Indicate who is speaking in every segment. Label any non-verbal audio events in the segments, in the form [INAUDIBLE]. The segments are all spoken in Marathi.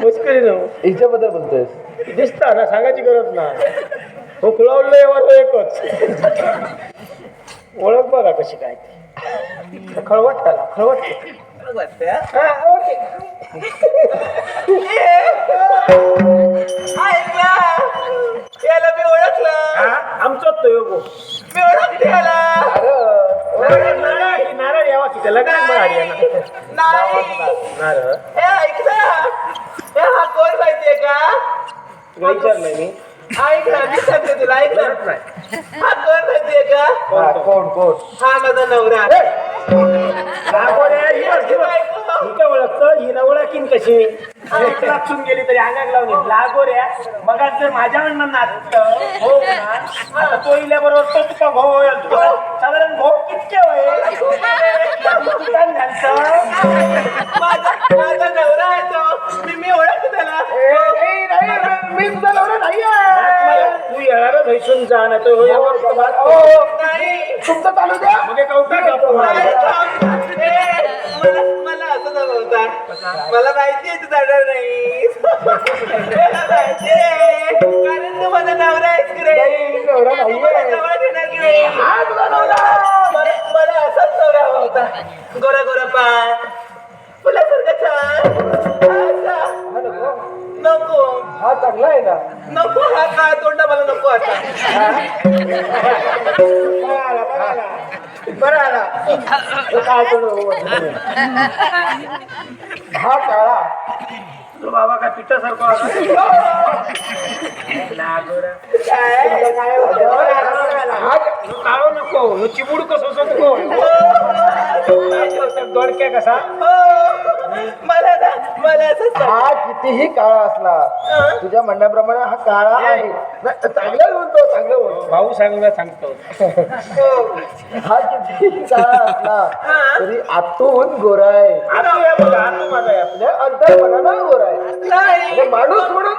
Speaker 1: मुश्किल नव
Speaker 2: हिच्याबद्दल बोलतोयस
Speaker 1: दिसता ना सांगायची गरज ना. हो खुळावलं एवढं एकच. ओळख बघा कशी काय ती. खळवट त्याला खळवट. हा, ओके.
Speaker 3: याला मी ओळखलं.
Speaker 1: हा, आमचाच तो योगो.
Speaker 3: मी ओळखते याला.
Speaker 1: नारळ नारळ यावा की त्याला काय मग नारळ
Speaker 3: ए ऐक ना ए हा कोण माहितीये का
Speaker 1: तुला विचारलंय मी
Speaker 3: ऐक ना मी सांगते तुला ऐक ना हा कोण माहितीये का
Speaker 2: हा, कोण कोण
Speaker 3: हा माझा नवरा
Speaker 1: लागोड्या, ही बघ, ही ही काय ओळखतं ही ना ओळखीन कशी एक लाचून गेली तरी अंगात लावून येईल. लागोऱ्या मग जर माझ्या म्हणणं नाचतं हो ना आता तो इल्याबरोबर तो तुका भाऊ होईल. तुका साधारण भाऊ कितके होईल? घालतं
Speaker 3: माझा नवरा आहे तो. मी मी ओळखते त्याला.
Speaker 2: मी तुझा नवरा नाही
Speaker 1: तू येणारच हैसून जा ना तो
Speaker 2: हो तुमचं चालू द्या.
Speaker 1: मग हे कवटा कापू.
Speaker 3: नाही, थांब. ए, मला मला असं जमवता. मला नाही मला माहितीये कारण तू माझा नवरा आहेस की
Speaker 2: नवरा
Speaker 3: तू मला जवळ घेणार की नाही
Speaker 2: हा तुझा नवरा
Speaker 3: मला मला असाच नवरा हवा होता गोरा गोरा पाय फुलासारखा छान असा.
Speaker 2: हा नको.
Speaker 3: नको
Speaker 2: हा चांगला आहे ना
Speaker 3: नको हा काय तोंडा मला नको आता
Speaker 1: बरं आला बरं आला बरं आला काय करू
Speaker 2: हा काळा
Speaker 1: तो बाबा काय पिठासारखं आला लागोरा
Speaker 2: हा
Speaker 1: काळो नको ह्यो चिबूड कसं सतको दोडक्या कसा
Speaker 3: हो, मला ना मला असं
Speaker 2: हा कितीही काळा असला तुझ्या म्हणण्याप्रमाणे हा काळा आहे. नाही, चांगलं बोलतो चांगलं बोलतो.
Speaker 1: भाऊ सांगूया सांगतो.
Speaker 2: हा कितीही काळा असला तरी आतून गोरा आहे.
Speaker 1: आता या बघा आता माझा या
Speaker 2: म्हणजे अंतर्मनानं गोरा आहे.
Speaker 3: नाही.
Speaker 2: म्हणजे माणूस म्हणून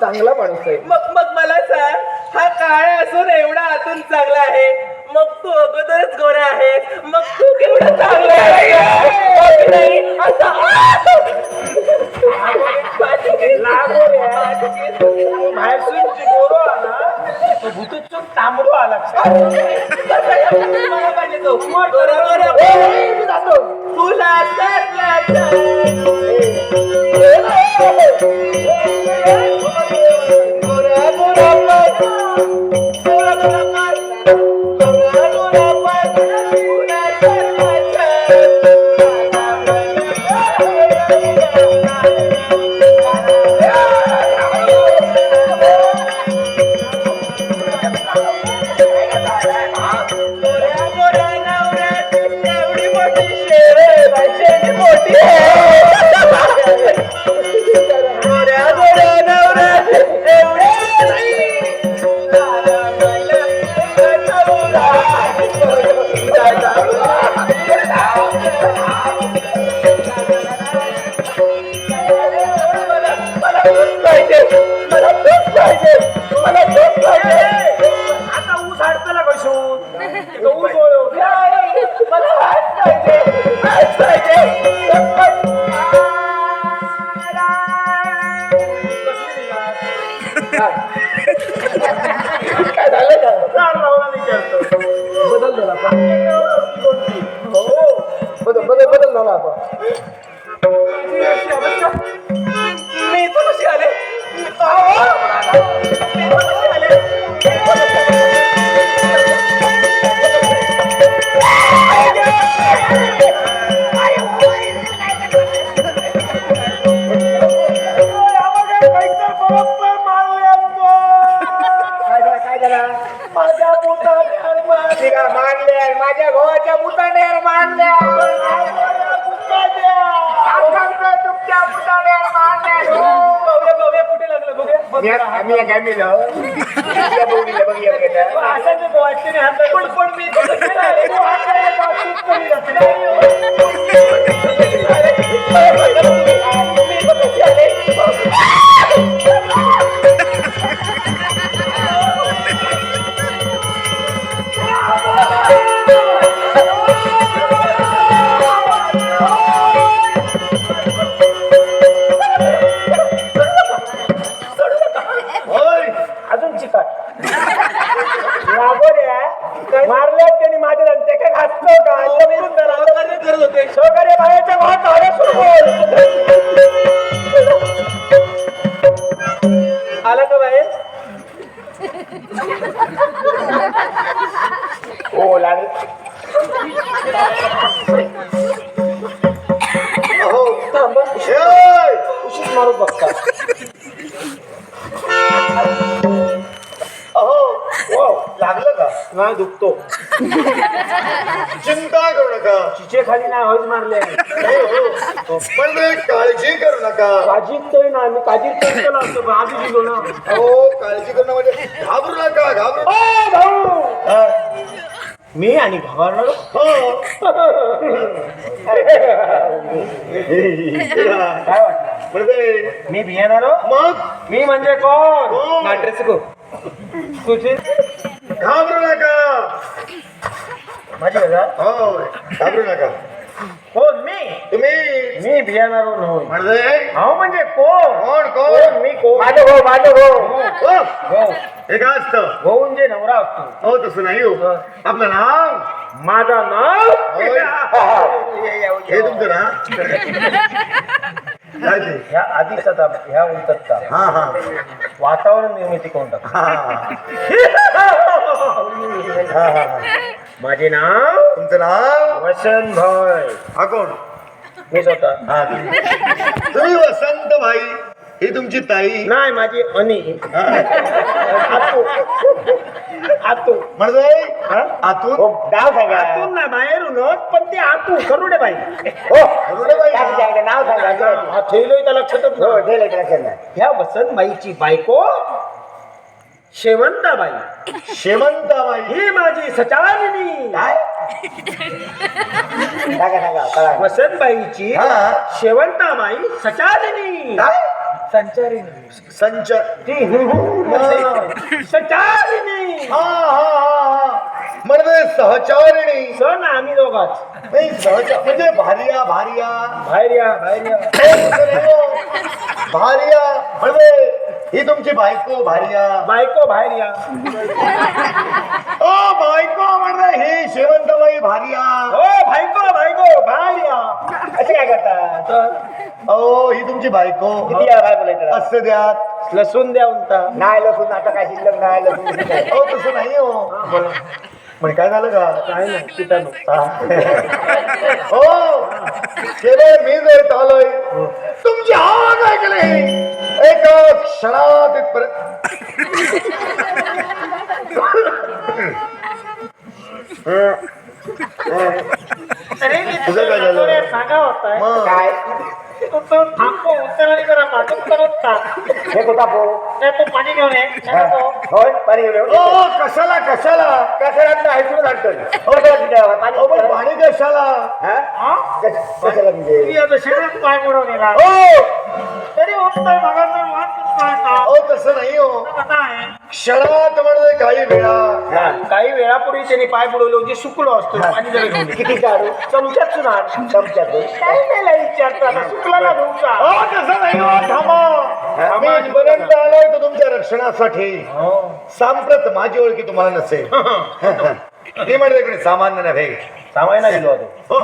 Speaker 2: चांगला माणूस आहे.
Speaker 3: मग मग मला सांग हा काळा असून एवढा आतून चांगला आहे. मग तू अगोदरच गोऱ्या आहे मग तू केवढं चांगलं आहे नाही? असं-
Speaker 1: गोरो आला
Speaker 3: पाहिजे तुला तर मी
Speaker 1: आम्ही काय मिळलं [LAUGHS] असं वाटते
Speaker 3: पण पण मी
Speaker 1: खाली नाही हज मारले
Speaker 2: नाही हो. पण ते काळजी करू नका.
Speaker 1: काजीत तोय ना मी काजीत तोय केला असतो पण आधी दिलो ना.
Speaker 2: अहो काळजी करणं म्हणजे घाबरू नका घाबरू
Speaker 1: ओ भाऊ
Speaker 2: हा.
Speaker 1: मी आणि घाबरणार?
Speaker 2: हो.
Speaker 1: काय वाटलं?
Speaker 2: म्हणजे
Speaker 1: मी भियाणार
Speaker 2: मग?
Speaker 1: मी म्हणजे कोण? को तुझी
Speaker 2: घाबरू नका.
Speaker 1: माझी गजा
Speaker 2: हो घाबरू नका.
Speaker 1: कोण मी?
Speaker 2: तुम्ही?
Speaker 1: मी भियाणार नव्हे
Speaker 2: म्हणजे?
Speaker 1: हो म्हणजे कोण?
Speaker 2: कोण
Speaker 1: कोण? मी कोण?
Speaker 2: माझं भाऊ माझं भाऊ.
Speaker 1: हो.
Speaker 2: हो.
Speaker 1: हो.
Speaker 2: हे काय असतं.
Speaker 1: हो म्हणजे नवरा असतो.
Speaker 2: हो तसं नाही हो. आपलं नाव?
Speaker 1: माझं नाव?
Speaker 2: होय. [LAUGHS] हे तुमचं ना? [LAUGHS] काय ते
Speaker 1: ह्या आधीचा ताप ह्या उलटचा
Speaker 2: हा हा.
Speaker 1: वातावरण निर्मिती कोण?
Speaker 2: हा. हा
Speaker 1: माझे नाव?
Speaker 2: तुमचं नाव?
Speaker 1: वसंत भाई.
Speaker 2: हा कोण?
Speaker 1: मी स्वतः.
Speaker 2: हा तुम्ही वसंत भाई ही तुमची ताई.
Speaker 1: नाही माझी अनी.
Speaker 2: हा.
Speaker 1: आतू आतू
Speaker 2: म्हणजे
Speaker 1: हा?
Speaker 2: आतून?
Speaker 1: नाव सांगा. आतून ना बाहेरूनच पण ते आतू करुडे बाई
Speaker 2: करुणेबाई का?
Speaker 1: नाव सांगा हा ठेवलोय त्या लक्षातच हो ह्या वसंत बाईची बायको शेवंताबाई.
Speaker 2: शेवंताबाई.
Speaker 1: ही माझी सचारिणी.
Speaker 2: काय?
Speaker 1: वसंत बाईची
Speaker 2: हा.
Speaker 1: शेवंताबाई सचारिणी.
Speaker 2: काय?
Speaker 1: संचारिणी।
Speaker 2: संच
Speaker 1: ती सचारिणी।
Speaker 2: हा हा हा हा. म्हणजे सहचारिणी।
Speaker 1: सण आम्ही दोघात
Speaker 2: नाही सहचा म्हणजे भारिया भारिया।
Speaker 1: बाहेर या बाहेर या
Speaker 2: हो, नाही हो. भारिया म्हणजे ही तुमची बायको भारिया।
Speaker 1: बायको बाहेर या
Speaker 2: ओ बायको म्हणजे ही शेवंतबाई भारिया।
Speaker 1: हो बायको बायको बाहेर या असे काय करता?
Speaker 2: ओ ही तुमची बायको.
Speaker 1: किती या बाय बोलायचं
Speaker 2: असं द्यात.
Speaker 1: लसूण द्या उंटा
Speaker 2: नाही लसूण आता काय शिल्लक नाही लसूण हो तसं नाही हो. म्हणजे काय झालं का?
Speaker 1: काय नाही पितानो
Speaker 2: हो. केवळ मी जर आलोय तुमची आवाज ऐकली. एका क्षणात इथपर्यंत. [LAUGHS]
Speaker 1: अरे मी
Speaker 2: तुझं काय झालं?
Speaker 1: तुला सांगा होता.
Speaker 2: मग?
Speaker 1: काय? तू तो थांबतो उचलणी जरा पाठवून करत का
Speaker 2: हे कुठं पो
Speaker 1: नाही तू पाणी घेऊन ये. सांगतो
Speaker 2: होय पाणी घेऊन ओ कशाला कशाला? कशाला? ऐकून आणतो हो पण पाणी कशाला?
Speaker 1: हा?
Speaker 2: कशाला म्हणजे?
Speaker 1: तुम्ही आता शेतात पाय मोडून येणार
Speaker 2: हो.
Speaker 1: तरी वाद
Speaker 2: हो तसं नाही हो.
Speaker 1: कसा आहे.
Speaker 2: क्षणात म्हणजे काही वेळा
Speaker 1: काही वेळापूर्वी त्याने पाय बुडवले म्हणजे सुकलो असतो पाणी जरा घेऊन ये.
Speaker 2: किती काढू
Speaker 1: चमच्यात सुनार
Speaker 2: चमच्यात
Speaker 1: काही नाही विचारता सुकला ना तुमचा.
Speaker 2: हो तसं नाही हो थांबा. आम्ही इथपर्यंत आलोय तर तुमच्या रक्षणासाठी. सांप्रत माझी ओळखी तुम्हाला नसेल. [LAUGHS] [LAUGHS] ती म्हणजे इकडे सामान्य नव्हे.
Speaker 1: सामान्य गेलो होतो.
Speaker 2: ओ,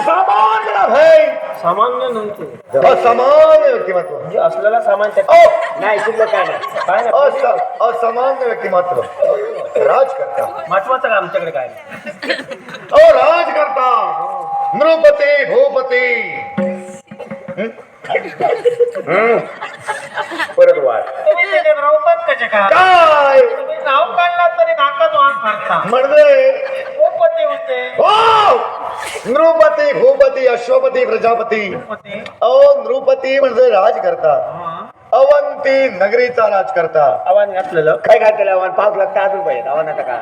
Speaker 2: सामान्य नव्हे
Speaker 1: सामान्य नव्हतो
Speaker 2: असामान्य व्यक्तिमत्व
Speaker 1: म्हणजे असलेला सामान नाही शिल्लक काय नाही काय नाही
Speaker 2: अस- असामान्य व्यक्तिमत्व राजकर्ता
Speaker 1: महत्वाचं का आमच्याकडे काय नाही
Speaker 2: ओ राजकर्ता नृपती भूपती परत
Speaker 1: त्याच्यात राहतात कसे का
Speaker 2: काय म्हणजे?
Speaker 1: होते.
Speaker 2: हो! नृपती भूपती अश्वपती प्रजापती.
Speaker 1: उपपती
Speaker 2: ओ नृपती म्हणजे राजकर्ता अवंती नगरीचा राजकर्ता
Speaker 1: आव्हान घातलेलं.
Speaker 2: काय घातलेलं आव्हान? पाच लाख अजून पाहिजे आव्हान आता का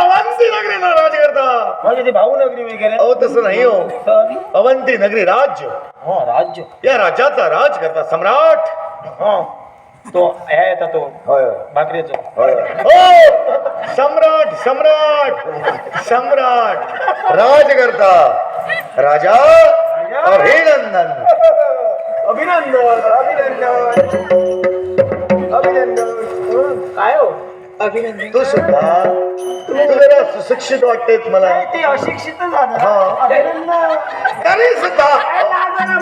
Speaker 2: अवंती नगरीचा राजकर्ता
Speaker 1: म्हणजे ती भाऊनगरी वगैरे.
Speaker 2: अहो तसं नाही हो.
Speaker 1: तर
Speaker 2: अवंती नगरी राज्य.
Speaker 1: हो राज्य.
Speaker 2: या राज्याचा राजकर्ता सम्राट.
Speaker 1: हो. तो ह्या था तो।
Speaker 2: होय
Speaker 1: भाकरीचं
Speaker 2: सम्राट सम्राट सम्राट। राज करता। राजा। अभिनंदन।
Speaker 1: अभिनंदन अभिनंदन। अभिनंदन
Speaker 2: तू सुद्धा तू जरा सुशिक्षित वाटतेस मला.
Speaker 1: नाही, ते अशिक्षित झालं.
Speaker 2: हा.
Speaker 1: अभिनंदन.
Speaker 2: तरी सुद्धा
Speaker 1: काय लाजाला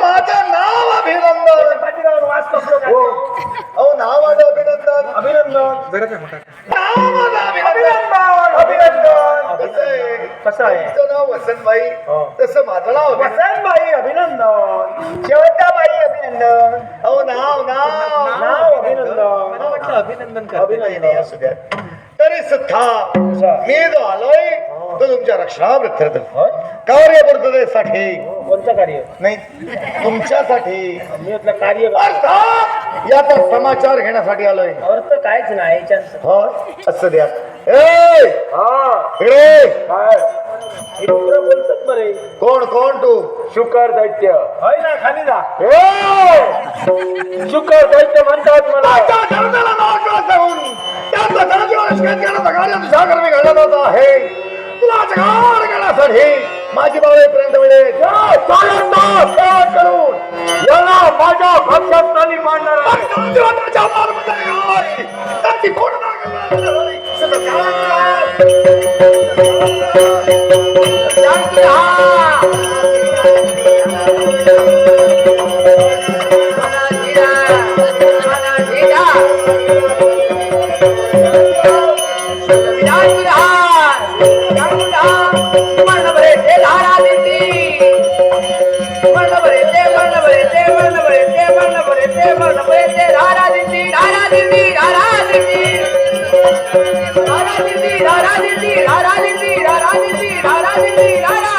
Speaker 2: माझं नाव अभिनंदन.
Speaker 1: वास?
Speaker 2: हो. अहो नाव माझं अभिनंदन.
Speaker 1: अभिनंदन.
Speaker 2: नाव माझं अभिनंदन.
Speaker 1: अभिनंदन.
Speaker 2: आहे?
Speaker 1: कसं आहे?
Speaker 2: तुमचं नाव वसंतबाई.
Speaker 1: हो.
Speaker 2: तसं माझं नाव अभिनंदन.
Speaker 1: वसंतबाई अभिनंदन. शेवटाबाई अभिनंदन.
Speaker 2: हो नाव नाव.
Speaker 1: नाव अभिनंदन.
Speaker 3: वाटलं अभिनंदन
Speaker 2: नाही, नाही, असू द्या. तरी सुद्धा मी जो आलोय तो तुमच्या रक्षणावृत्त
Speaker 1: होय?
Speaker 2: कार्यपूर्ततेसाठी
Speaker 1: कोणतं कार्य?
Speaker 2: नाही तुमच्यासाठी.
Speaker 1: मी म्हटलं कार्य
Speaker 2: अर्थात याचा समाचार घेण्यासाठी आलोय.
Speaker 1: अर्थ काहीच नाही याच्यात.
Speaker 2: हो असं द्या.
Speaker 1: हा. बोलतात बरे.
Speaker 2: कोण कोण तू?
Speaker 1: शुकर दैत्य. होय ना खाली जा.
Speaker 2: ए!
Speaker 1: शुकर दैत्य म्हणतात मला.
Speaker 2: माझी बावळेपर्यंत मिळेल
Speaker 1: चालत करून याला माझ्या भक्षात मांडणार आहे.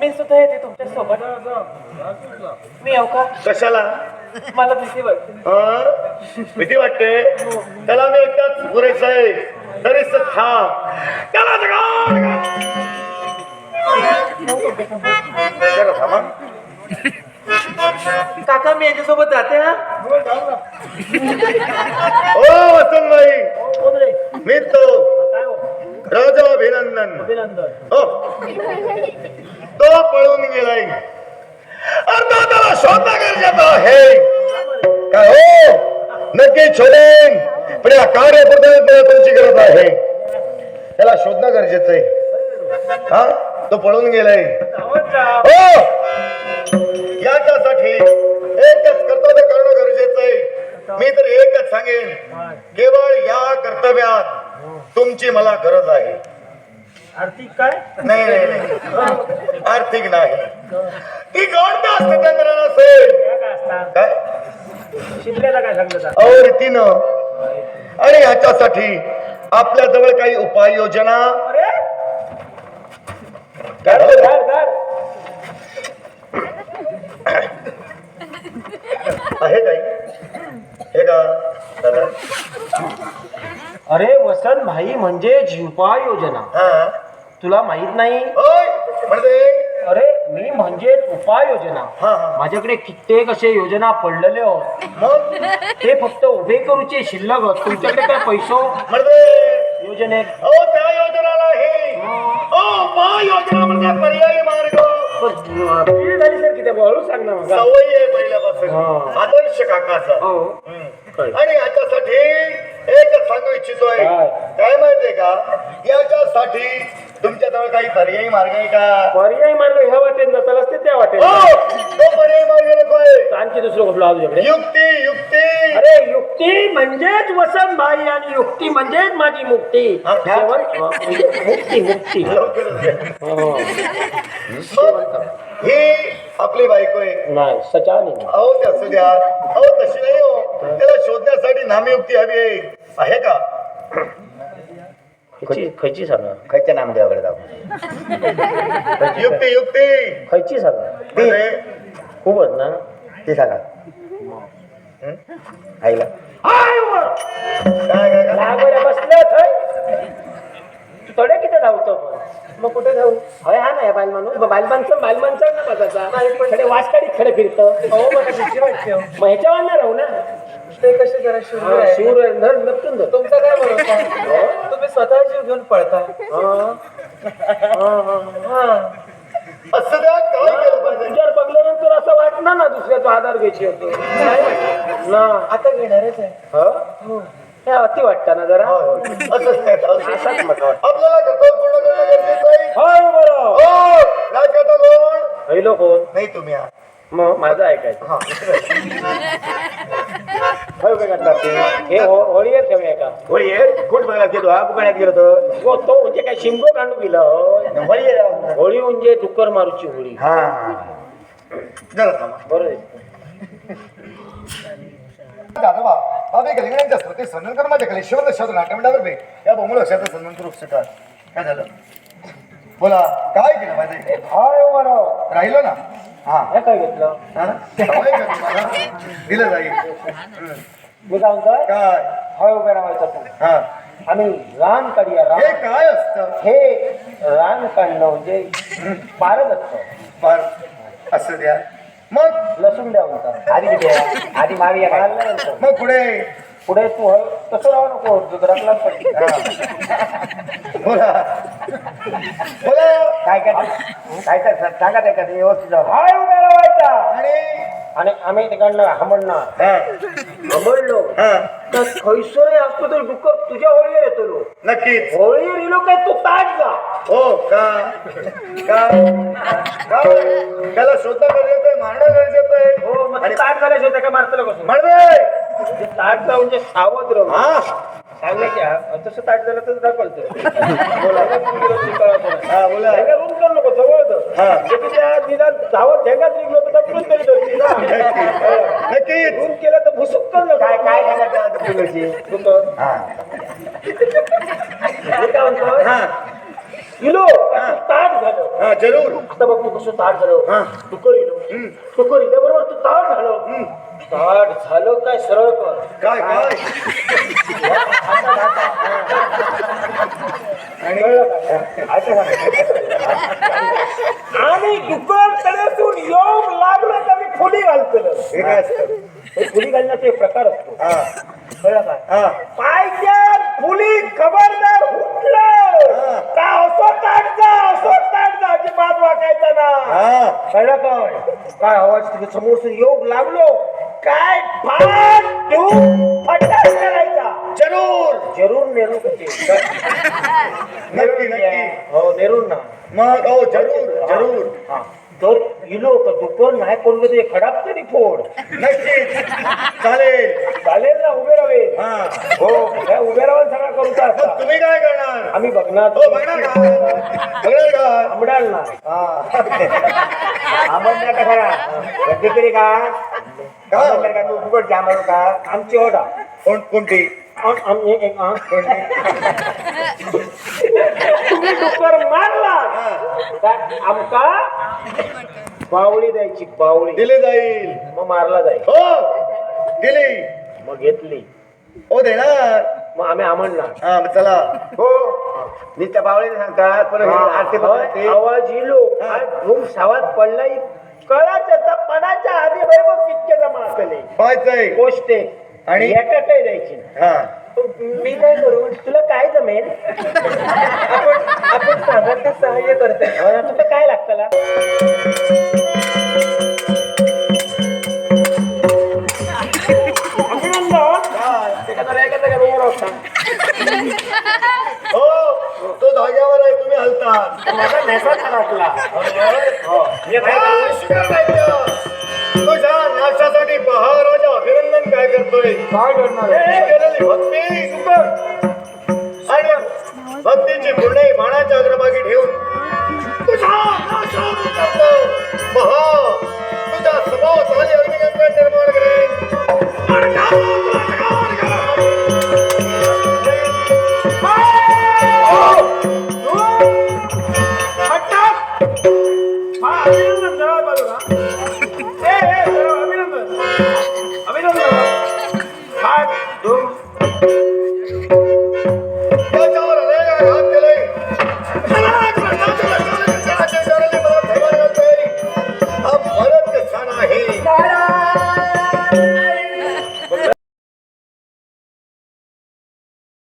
Speaker 3: मी सुद्धा येते तुमच्यासोबत मी येऊ का
Speaker 2: कशाला?
Speaker 3: मला भीती वाटते.
Speaker 2: हं? भीती वाटते? त्याला मी एकटाच पुरेसा आहे. तरी सुद्धा त्याला.
Speaker 3: काका मी याच्यासोबत जाते हा?
Speaker 2: ओ
Speaker 1: कोण रे
Speaker 2: मी तो
Speaker 1: हो
Speaker 2: राजा अभिनंदन।
Speaker 1: अभिनंदन
Speaker 2: हो। तो पळून गेलाय। अर्धा त्याला शोधणं गरजेचं आहे हो। नक्की शोधेन पण या तुमची गरज आहे. त्याला शोधणं गरजेचं आहे. हा? तो पळून गेलाय. हो! याच्यासाठी एकच कर्तव्य करणं गरजेचं आहे. मी तर एकच सांगेन केवळ या कर्तव्यात तुमची मला गरज आहे.
Speaker 1: आर्थिक काय?
Speaker 2: नाही नाही नाही. आर्थिक नाही. ती कोणत्या अस्तित्वात नसेल
Speaker 1: त्या काय? शिकलेला काय सांगत?
Speaker 2: अहो रीतीनं आणि ह्याच्यासाठी आपल्या जवळ काही उपाययोजना. आहे काही हे का? दादा.
Speaker 1: अरे वसंत भाई म्हणजे जीवपा योजना.
Speaker 2: हा.
Speaker 1: तुला माहीत नाही
Speaker 2: होय म्हणजे
Speaker 1: अरे मी उपाय योजना
Speaker 2: हा.
Speaker 1: माझ्याकडे कित्येक असे योजना पडलेले हो
Speaker 2: मग?
Speaker 1: ते फक्त उभे करूचे शिल्लक. तुमच्याकडे काय पैसो?
Speaker 2: म्हणजे? हे. योजना म्हणजे पर्यायी मार्ग.
Speaker 1: फील झाली सर किती? हळू सांग ना मला.
Speaker 2: सवयी आहे पहिल्यापासून.
Speaker 1: हा.
Speaker 2: आदर्श काकाचा.
Speaker 1: हो.
Speaker 2: आणि याच्यासाठी एकच सांगू इच्छितोय
Speaker 1: काय?
Speaker 2: काय माहितीये का? याच्यासाठी तुमच्याजवळ काही पर्यायी मार्ग आहे का?
Speaker 1: पर्यायी मार्ग ह्या वाटेत नसलाच ते त्या वाटेत.
Speaker 2: हो तो
Speaker 1: दुसरं कुठलं हा तुझ्याकडे
Speaker 2: युक्ती युक्ती.
Speaker 1: अरे युक्ती म्हणजेच वसंत भाई आणि युक्ती म्हणजेच माझी मुक्ती.
Speaker 2: हा, हा.
Speaker 1: हा, म्हणजे मुक्ती. मुक्ती हो.
Speaker 2: मग ही आपली बायको आहे.
Speaker 1: नाही सचा नाही.
Speaker 2: अहो ते असू द्या अहो तशी नाही हो. त्याला शोधण्यासाठी नामयुक्ती हवी आहे. आहे का?
Speaker 1: खयची खयची सांगा.
Speaker 4: खयच्या नामदेवाकडे जाऊ.
Speaker 2: युक्ती युक्ती!
Speaker 1: खयची सांगा.
Speaker 2: म्हणजे
Speaker 1: खूपच ना?
Speaker 4: ते सांगा. आईला.
Speaker 1: तू थोडे किती धावतो पण मग कुठे जाऊ होय हा ना बाल माणूस. बाल माणसं बाल माणसं ना बसायचा खडे वाजकाडीत खडे फिरतं. हो मग ह्याच्यावर ना राहू ना.
Speaker 3: ते कसे जरा शून्य आहे.
Speaker 1: धर नक्कीच धर
Speaker 3: तुमचा काय भरोसा? तुम्ही स्वतः जीव घेऊन पळता.
Speaker 1: हा. हा, हा, हा.
Speaker 3: हा.
Speaker 2: असं द्या काय केलं पाहिजे?
Speaker 1: तुझ्यावर बघल्यानंतर असं वाटणार ना दुसऱ्याचा आधार घ्यायची होतो. नाही. वाटत. ना.
Speaker 3: आता घेणारच आहे.
Speaker 1: हो? हे. अति वाटतं ना जरा.
Speaker 2: हो, असंच नाही, असंच.
Speaker 1: असाच मत वाटतं.
Speaker 2: आपल्याला कर्तव्य पूर्ण करणं गरजेचं आहे.
Speaker 1: होय बरं
Speaker 2: हो कोण?
Speaker 1: पहिलो कोण?
Speaker 2: नाही तुम्ही.
Speaker 1: मग माझं ऐकायचं.
Speaker 2: हा दुसरं.
Speaker 1: हे हो- होळीवर ठेवूया का?
Speaker 4: होळी कुठ बघा गेलो? हा बुकाण्यात गेलो तो.
Speaker 1: हो, तो म्हणजे काय शिंगो काढून गेलं.
Speaker 4: होळी
Speaker 1: म्हणजे डुक्कर मारूची होळी.
Speaker 4: हा.
Speaker 1: बरोबर.
Speaker 2: दादा बाबा कलिंगडांच्या स्मृती सन्मान कर माझ्या कलेश्वर नाट्यमंडावर बे. या बोमुळ लक्षात सन्मान करू शकतात काय झालं? बोला काय केलं पाहिजे
Speaker 1: होय बरं
Speaker 2: राहिलो ना? हा
Speaker 1: हे काय घेतलं?
Speaker 2: हा? सवय का तुम्हाला? दिलं जाईल.
Speaker 1: मी काय म्हणतोय
Speaker 2: काय?
Speaker 1: होय उभे राहायचं तू.
Speaker 2: हा.
Speaker 1: आणि रान काढूया
Speaker 2: हे
Speaker 1: रान
Speaker 2: काय असतं?
Speaker 1: हे रान काढणं म्हणजे पारच असतं.
Speaker 2: फार असं द्या. मग?
Speaker 1: लसूण द्या म्हणतात.
Speaker 4: आधी किती आहे? आधी मावी
Speaker 1: नंतर.
Speaker 2: मग पुढे.
Speaker 1: पुढे तू होय तसं राहू नको [LAUGHS]
Speaker 2: हा. बोला. बोला.
Speaker 4: काय काय काय काय सांगा ते का ते व्यवस्थित
Speaker 1: हाय राहायचा.
Speaker 2: आणि?
Speaker 1: आणि आम्ही तिकडनं हमडणार
Speaker 2: हा.
Speaker 1: हमडलो तर खैसर असतो तर डुक्कर तुझ्या होळीवर येतो लो.
Speaker 2: नक्कीच.
Speaker 1: होळीवर येलो काय तू ताट जा.
Speaker 2: हो का? त्याला शोधणं गरजेचं आहे मारणं गरजेचं आहे.
Speaker 1: हो मग ताट झाल्याशिवाय त्या काय मारतलं कसं?
Speaker 2: म्हणवे
Speaker 1: म्हणजे ताट म्हणजे सावध राहू.
Speaker 2: हा.
Speaker 1: तसं ताट झालं तर दाखवतो
Speaker 2: हा बोला.
Speaker 1: रूम कर नको जवळ धर.
Speaker 2: हा.
Speaker 1: त्या निदान धावत ठेंगाच निघलो तर दपडून तरी धरती ना
Speaker 2: नक्कीच.
Speaker 1: रूम केलं तर भुसुक कर नको.
Speaker 4: काय काय. हा.
Speaker 2: हा
Speaker 1: ताट झालं.
Speaker 2: हा जरूर.
Speaker 1: आता बघ तू कसं ताट झालं.
Speaker 2: हा.
Speaker 1: डुक्कर इल्याबरोबर तू ताट झालं. ताट झालं काय? सरळ कर.
Speaker 2: काय काय?
Speaker 1: आणि डुक्कर तळ्यातून योग लागलं तर मी फुली घालतो
Speaker 2: हे काय असतं?
Speaker 1: फुली घालण्याचा एक प्रकार असतो.
Speaker 2: हा.
Speaker 1: कळलं काय
Speaker 2: हा.
Speaker 1: पायक्यात फुली खबरदार हुकलं का असो ताट जा असो ताट जा अजिबात वाकायचा ना
Speaker 2: हा
Speaker 1: कळलं काय आवाज तिथे समोर योग लागलो? काय करायचा
Speaker 2: जरूर.
Speaker 1: जरूर नेहरू [LAUGHS]
Speaker 2: नक्की नक्की.
Speaker 1: हो नेहरू ना.
Speaker 2: मग हो जरूर. जरूर
Speaker 1: हा. तर इलो का दुपार नाही पडलं ते खडाप तरी फोड.
Speaker 2: नक्कीच. चालेल.
Speaker 1: चालेल ना उभे राहावे.
Speaker 2: हा.
Speaker 1: हो काय उभे राहून सगळा करूचा
Speaker 2: मग
Speaker 1: असता
Speaker 2: तुम्ही काय करणार
Speaker 1: आम्ही बघणार
Speaker 2: हो बघणार का? बघणार का?
Speaker 1: आंबडाल ना
Speaker 4: आंबट का खरा कधीतरी का?
Speaker 2: का?
Speaker 4: आंबट का? तू फुकट जांभळ का?
Speaker 1: आमची ओढा.
Speaker 2: कोण कोणती?
Speaker 1: आम- आम- एक- आम. तुम्ही डुक्कर मारला आमका बावळी द्यायची बावळी.
Speaker 2: दिली जाईल.
Speaker 1: मग मारला जाईल.
Speaker 2: हो दिली.
Speaker 1: मग घेतली.
Speaker 2: हो देणार.
Speaker 1: मग आम्ही आमडणार
Speaker 2: हा मग चला.
Speaker 1: हो.
Speaker 4: नुसत्या बावळीने सांगतात पण आरती
Speaker 1: होय, आवाज
Speaker 2: हा.
Speaker 1: धूम सावात पडला कळाच पणाच्या आधी वैभव कितके जमा असले
Speaker 2: पाहायचंय.
Speaker 1: गोष्ट.
Speaker 2: आणि?
Speaker 1: एका काय द्यायची
Speaker 2: हा.
Speaker 1: मी काय करू? तुला काय जमेल?
Speaker 3: आपण आपण सांगत ते सहाय्य करते
Speaker 1: तुला काय अभिनंदन
Speaker 2: ध्वजावर आहे तुम्ही हलता
Speaker 1: माझा हो. अभिनंदन काय
Speaker 2: करतोय?
Speaker 1: काय करणार? भक्ती आणि भक्तीची गुणे मानाच्या अग्रभागी ठेवून तुझ्या